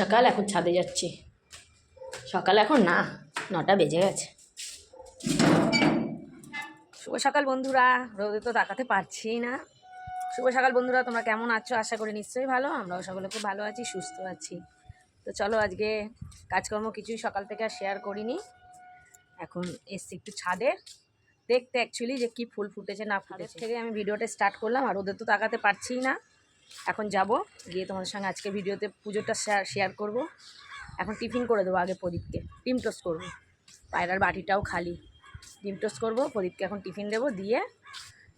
সকাল এখন ছাদে যাচ্ছি। সকাল এখন না নটা বেজে গেছে। শুভ সকাল বন্ধুরা রোদে তো তাকাতে পারছি না। শুভ সকাল বন্ধুরা তোমরা কেমন আছো? আশা করি নিশ্চয়ই ভালো। আমরাও সকলে খুব ভালো আছি সুস্থ আছি। তো চলো আজকে কাজকর্ম কিছুই সকাল থেকে আর শেয়ার করিনি। এখন এসছি একটু ছাদে। দেখতে অ্যাকচুয়ালি যে কি ফুল ফুটেছে না ফুটেছে। থেকে আমি ভিডিওটা স্টার্ট করলাম আর ওদের তো তাকাতে পারছি না। এখন যাব, গিয়ে তোমাদের সঙ্গে আজকে ভিডিওতে পুজোটা শেয়ার করব। এখন টিফিন করে দেবো আগে প্রদীপকে, ডিম টোস্ট করব। পায়রার বাটিটাও খালি। ডিম টোস্ট করব, প্রদীপকে এখন টিফিন দেবো, দিয়ে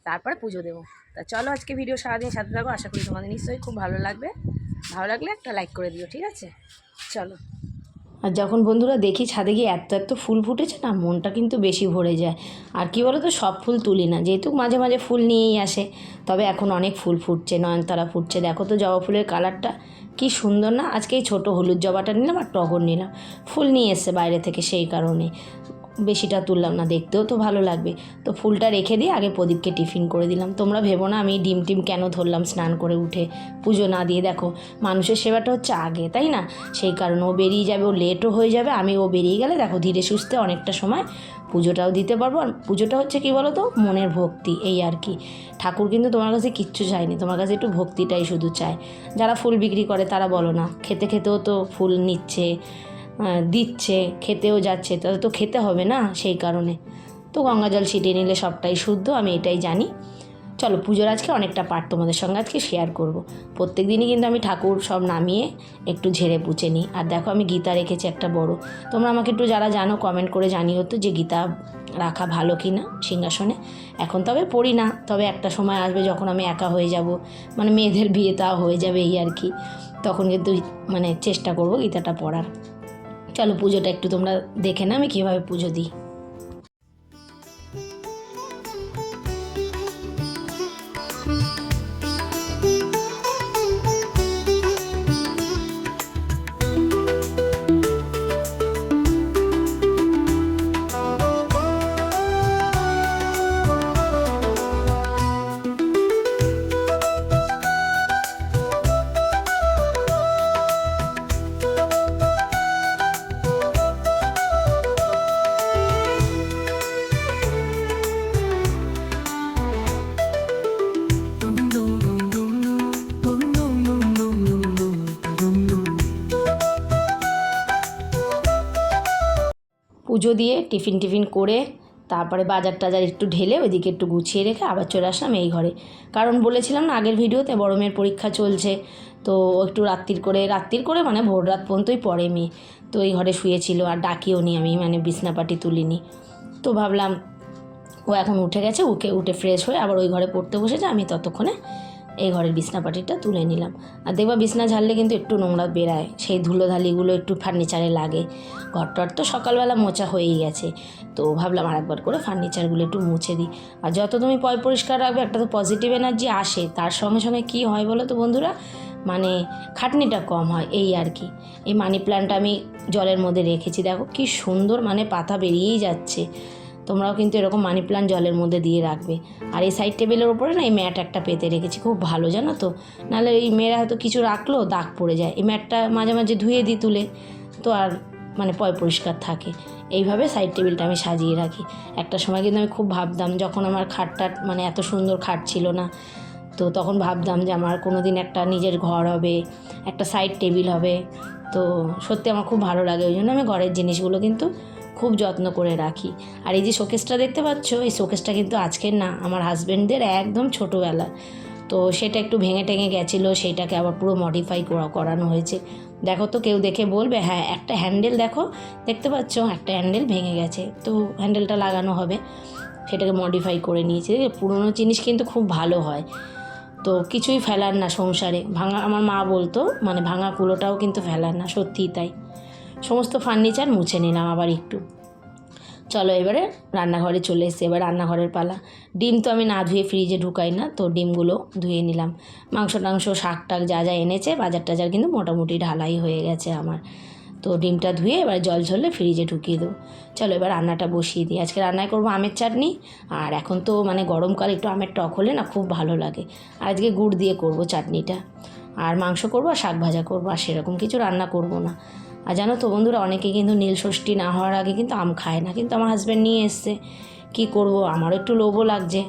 তারপরে পুজো দেবো। তা চলো আজকে ভিডিও সারাদিন সাথে থাকো, আশা করি তোমাদের নিশ্চয়ই খুব ভালো লাগবে। ভালো লাগলে একটা লাইক করে দিও, ঠিক আছে? চলো। আর যখন বন্ধুরা দেখি ছাদে গিয়ে এত এত ফুল ফুটেছে না, মনটা কিন্তু বেশি ভরে যায়। আর কি বলো তো সব ফুল তুলি না। যেহেতু মাঝে মাঝে ফুল নিয়েই আসে, তবে এখন অনেক ফুল ফুটছে, নয়নতারা ফুটছে। দেখো তো জবা ফুলের কালারটা, কি সুন্দর না? আজকে এই ছোটো হলুদ জবাটা নিলাম আর টগর নিলাম। ফুল নিয়ে এসছে বাইরে থেকে সেই কারণে। বেশিটা তুললাম না, দেখতেও তো ভালো লাগবে। তো ফুলটা রেখে দিয়ে আগে প্রদীপকে টিফিন করে দিলাম। তোমরা ভেবো না, আমি ডিম টিম কেন ধরলাম স্নান করে উঠে। পুজো না দিয়ে দেখো, মানুষের সেবাটা হচ্ছে আগে, তাই না? সেই কারণে ও বেরিয়ে যাবে, ও লেটও হয়ে যাবে, আমি ও বেরিয়ে গেলে দেখো ধীরে সুস্থে অনেকটা সময় পুজোটাও দিতে পারব। আর পুজোটা হচ্ছে কি বলো তো মনের ভক্তি, এই আর কি। ঠাকুর কিন্তু তোমার কাছে কিচ্ছু চায়নি, তোমার কাছে একটু ভক্তিটাই শুধু চায়। যারা ফুল বিক্রি করে তারা বলো না, খেতে খেতেও তো ফুল নিচ্ছে। দিচ্ছে, খেতেও যাচ্ছে তাদের তো খেতে হবে না সেই কারণে। তো গঙ্গা জল ছিটিয়ে নিলে সবটাই শুদ্ধ, আমি এটাই জানি। চলো, পুজোর আজকে অনেকটা পাঠ তোমাদের সঙ্গে আজকে শেয়ার করব। প্রত্যেক দিনই কিন্তু আমি ঠাকুর সব নামিয়ে একটু ঝেড়ে পুছে নিই। আর দেখো, আমি গীতা রেখেছি একটা বড়। তোমরা আমাকে একটু যারা জানো কমেন্ট করে জানিও তো যে গীতা রাখা ভালো কি না সিংহাসনে। এখন তবে পড়ি না, তবে একটা সময় আসবে যখন আমি একা হয়ে যাব। মানে মেয়েদের বিয়ে তাও হয়ে যাবে এই আর কি। তখন কিন্তু মানে চেষ্টা করব গীতাটা পড়ার। চলো পুজোটা একটু তোমরা দেখে না আমি কীভাবে পুজো দিই। পুজো দিয়ে টিফিন টিফিন করে তারপরে বাজার টাজার একটু ঢেলে ওইদিকে একটু গুছিয়ে রেখে আবার চলে আসলাম এই ঘরে। কারণ বলেছিলাম না, আগের ভিডিওতে বড় মেয়ের পরীক্ষা চলছে, তো একটু রাত্রির করে রাত্রির করে মানে ভোর রাত পর্যন্তই পড়ে মেয়ে। তো এই ঘরে শুয়েছিল আর ডাকিও নি আমি মানে বিছনাপাটি তুলিনি। তো ভাবলাম ও এখন উঠে গেছে, উঠে উঠে ফ্রেশ হয়ে আবার ওই ঘরে পড়তে বসেছে, আমি ততক্ষণে এই ঘরের বিছনাপাটিটা তুলে নিলাম। আর দেখবা বিছনা ঝাড়লে কিন্তু একটু নোংরা বেরায়। সেই ধুলোধালিগুলো একটু ফার্নিচারে লাগে। ঘর ঘরটর তো সকালবেলা মোচা হয়েই গেছে। তো ভাবলাম আরেকবার করে ফার্নিচারগুলো একটু মুছে দিই। আর যত তুমি পয় পরিষ্কার রাখবে, একটা তো পজিটিভ এনার্জি আসে। তার সঙ্গে সঙ্গে কি হয় বলো তো বন্ধুরা? মানে খাটনিটা কম হয়, এই আর কি। এই মানি প্ল্যান্টটা আমি জলের মধ্যে রেখেছি। দেখো কি সুন্দর মানে পাতা বেরিয়েই যাচ্ছে। তোমরাও কিন্তু এরকম মানি প্লান্ট জলের মধ্যে দিয়ে রাখবে। আর এই সাইড টেবিলের ওপরে না এই ম্যাট একটা পেতে রেখেছি, খুব ভালো জানো তো। নাহলে এই মেয়েরা হয়তো কিছু রাখল, দাগ পড়ে যায়। এই ম্যাটটা মাঝে মাঝে ধুয়ে দিই তুলে, তো আর মানে পয় পরিষ্কার থাকে। এইভাবে সাইড টেবিলটা আমি সাজিয়ে রাখি। একটা সময় কিন্তু আমি খুব ভাবতাম, যখন আমার খাটটা মানে এত সুন্দর খাট ছিল না, তো তখন ভাবতাম যে আমার কোনো দিন একটা নিজের ঘর হবে, একটা সাইড টেবিল হবে। তো সত্যি আমার খুব ভালো লাগে, ওই জন্য আমি ঘরের জিনিসগুলো কিন্তু খুব যত্ন করে রাখি। আর এই যে শোকেসটা দেখতে পাচ্ছ, এই শোকেসটা কিন্তু আজকের না, আমার হাজব্যান্ডদের একদম ছোটোবেলা। তো সেটা একটু ভেঙে টেঙে গেছিল, সেইটাকে আবার পুরো মডিফাই করা, করানো হয়েছে। দেখো তো কেউ দেখে বলবে হ্যাঁ একটা হ্যান্ডেল দেখো, দেখতে পাচ্ছ, একটা হ্যান্ডেল ভেঙে গেছে। তো হ্যান্ডেলটা লাগানো হবে, সেটাকে মডিফাই করে নিয়েছি। পুরোনো জিনিস কিন্তু খুব ভালো হয়। তো কিছুই ফেলার না সংসারে। ভাঙা, আমার মা বলতো মানে ভাঙা কুলোটাও কিন্তু ফেলার না, সত্যিই তাই। সমস্ত ফার্নিচার মুছে নিলাম আবার একটু। চলো এবারে রান্নাঘরে চলে এসেছে, এবার রান্নাঘরের পালা। ডিম তো আমি না ধুয়ে ফ্রিজে ঢুকাই না, তো ডিমগুলো ধুয়ে নিলাম। মাংস টাংস, শাক টাক যা যা এনেছে, বাজার টাজার কিন্তু মোটামুটি ঢালাই হয়ে গেছে আমার। তো ডিমটা ধুয়ে এবার জল ঝরলে ফ্রিজে ঢুকিয়ে দেবো। চলো এবার রান্নাটা বসিয়ে দিই। আজকে রান্নায় করব আমের চাটনি, আর এখন তো মানে গরমকাল একটু আমের টক হলে না খুব ভালো লাগে। আর আজকে গুড় দিয়ে করব চাটনিটা। আর মাংস করব আর শাক ভাজা করব, আর সেরকম কিছু রান্না করব না। আর জানো তো বন্ধুরা, অনেকে কিন্তু নীল ষষ্ঠী না হওয়ার আগে কিন্তু আম খায় না, কিন্তু আমার হাজব্যান্ড নিয়ে এসছে। কি করব? আমারও একটু লোভও লাগছে।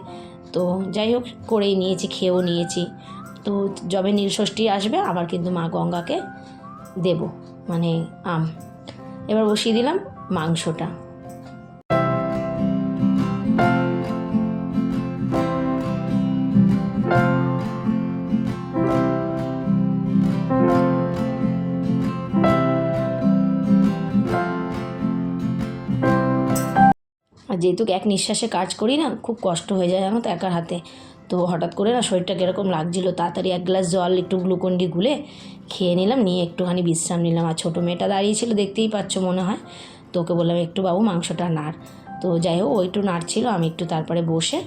তো যাই হোক, করেই নিয়েছি, খেয়েও নিয়েছি। তো যবে নীল ষষ্ঠী আসবে, আবার কিন্তু মা গঙ্গাকে দেব মানে আম। এবার বসিয়ে দিলাম মাংসটা। যেহেতু এক নিঃশ্বাসে কাজ করি না, খুব কষ্ট হয়ে যায় জানো তো একার হাতে। তো হঠাৎ করে না শরীরটা কীরকম লাগছিল, তাড়াতাড়ি এক গ্লাস জল, একটু গ্লুকন ডি গুলে খেয়ে নিলাম, নিয়ে একটুখানি বিশ্রাম নিলাম। আর ছোটো মেয়েটা দাঁড়িয়েছিল, দেখতেই পাচ্ছ মনে হয়। তো ওকে বললাম, একটু বাবু, মাংসটা নাড়। তো যাই হোক, ও একটু নাড়ছিল, আমি একটু তারপরে বসে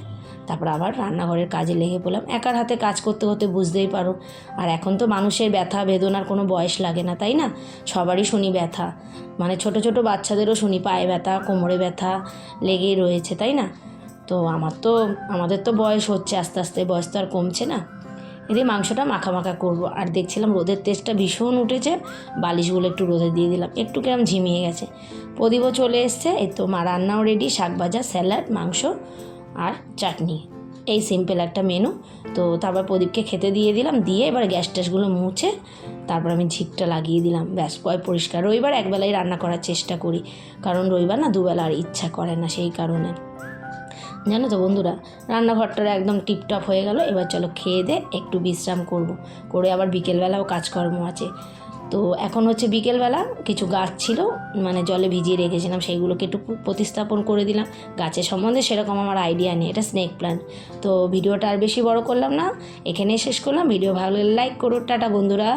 তারপর আবার রান্নাঘরের কাজে লেগে পড়লাম। একার হাতে কাজ করতে করতে বুঝতেই পারো। আর এখন তো মানুষের ব্যথা, বেদনার কোনো বয়স লাগে না, তাই না? সবারই শুনি ব্যথা। মানে ছোট ছোট বাচ্চাদেরও শুনি পায়ে ব্যথা, কোমরে ব্যথা লেগেই রয়েছে, তাই না? তো আমার তো, আমাদের তো বয়স হচ্ছে আস্তে আস্তে, বয়স তো আর কমছে না। এদিকে মাংসটা মাখা মাখা করব। আর দেখছিলাম রোদের তেজটা ভীষণ উঠেছে, বালিশগুলো একটু রোদে দিয়ে দিলাম। একটু কেরম ঝিমিয়ে গেছে। প্রদীপও চলে এসছে, এই তো মা রান্নাও রেডি শাক ভাজা স্যালাড মাংস আর চাটনি। এই সিম্পল একটা মেনু তো তারপর প্রদীপকে খেতে দিয়ে দিলাম, দিয়ে এবার গ্যাস ট্যাসগুলো মুছে তারপর আমি ঝিকটা লাগিয়ে দিলাম। ব্যাস, পয় পরিষ্কার। রবিবার একবেলাই রান্না করার চেষ্টা করি, কারণ রবিবার না দুবেলা আর ইচ্ছা করে না সেই কারণে। জানো তো বন্ধুরা রান্নাঘরটা একদম টিপটপ হয়ে গেল। এবার চলো খেয়ে দে, একটু বিশ্রাম করব। করে আবার বিকেলবেলাও কাজকর্ম আছে। তো এখন হচ্ছে বিকেলবেলা কিছু গাছ ছিল মানে জলে ভিজিয়ে রেখেছিলাম, সেইগুলোকে একটু প্রতিস্থাপন করে দিলাম। গাছের সম্বন্ধে সেরকম আমার আইডিয়া নেই, এটা স্নেক প্ল্যান্ট তো ভিডিওটা আর বেশি বড় করলাম না, এখানেই শেষ করলাম। ভিডিও ভালো লাইক করো, টাটা বন্ধুরা।